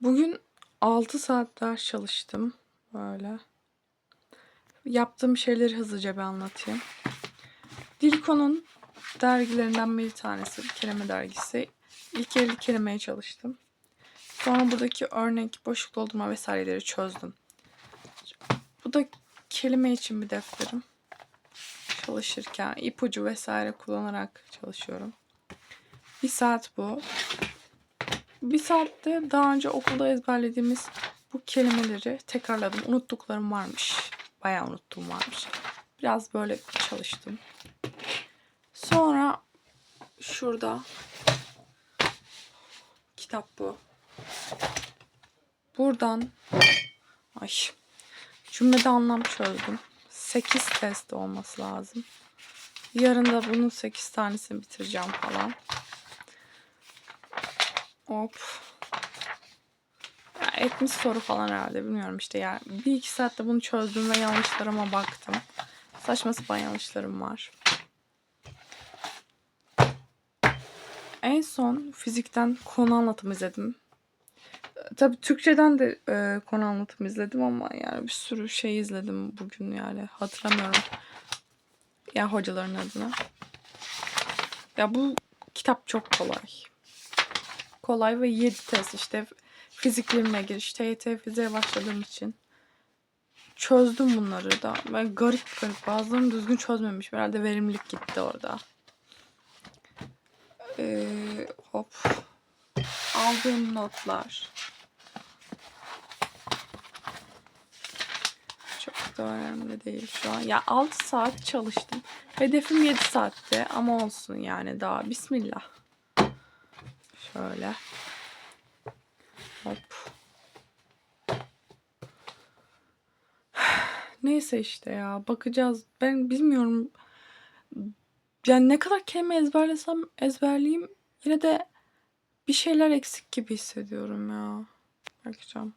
Bugün 6 saat ders çalıştım. Böyle. Yaptığım şeyleri hızlıca bir anlatayım. Dilko'nun dergilerinden bir tanesi. Bir kelime dergisi. İlk 50 kelimeye çalıştım. Sonra buradaki örnek, boşluk doldurma vesaireleri çözdüm. Bu da kelime için bir defterim. Çalışırken ipucu vesaire kullanarak çalışıyorum. Bir saat bu. Bir saatte daha önce okulda ezberlediğimiz bu kelimeleri tekrarladım. Unuttuklarım varmış. Bayağı unuttuğum varmış. Biraz böyle çalıştım. Sonra şurada kitap bu. Buradan ay cümlede anlam çözdüm. 8 test olması lazım. Yarın da bunun 8 tanesini bitireceğim falan. Hop. Ya etmiş soru falan herhalde bilmiyorum işte yani bir iki saatte bunu çözdüm ve yanlışlarıma baktım. Saçma sapan yanlışlarım var. En son fizikten konu anlatımı izledim. Tabii Türkçeden de e, konu anlatımı izledim ama yani bir sürü şey izledim bugün yani hatırlamıyorum. Ya hocaların adına. Ya bu kitap çok kolay kolay ve 7 test işte fizik bilimine giriş, TYT fiziğe başladığım için çözdüm bunları da. Ben garip garip bazılarını düzgün çözmemiş. Herhalde verimlilik gitti orada. Ee, hop. Aldığım notlar. Çok da önemli değil şu an. Ya 6 saat çalıştım. Hedefim 7 saatte ama olsun yani daha. Bismillah. Şöyle. Hop. Neyse işte ya bakacağız. Ben bilmiyorum. Yani ne kadar kelime ezberlesem ezberleyeyim yine de bir şeyler eksik gibi hissediyorum ya. Bakacağım.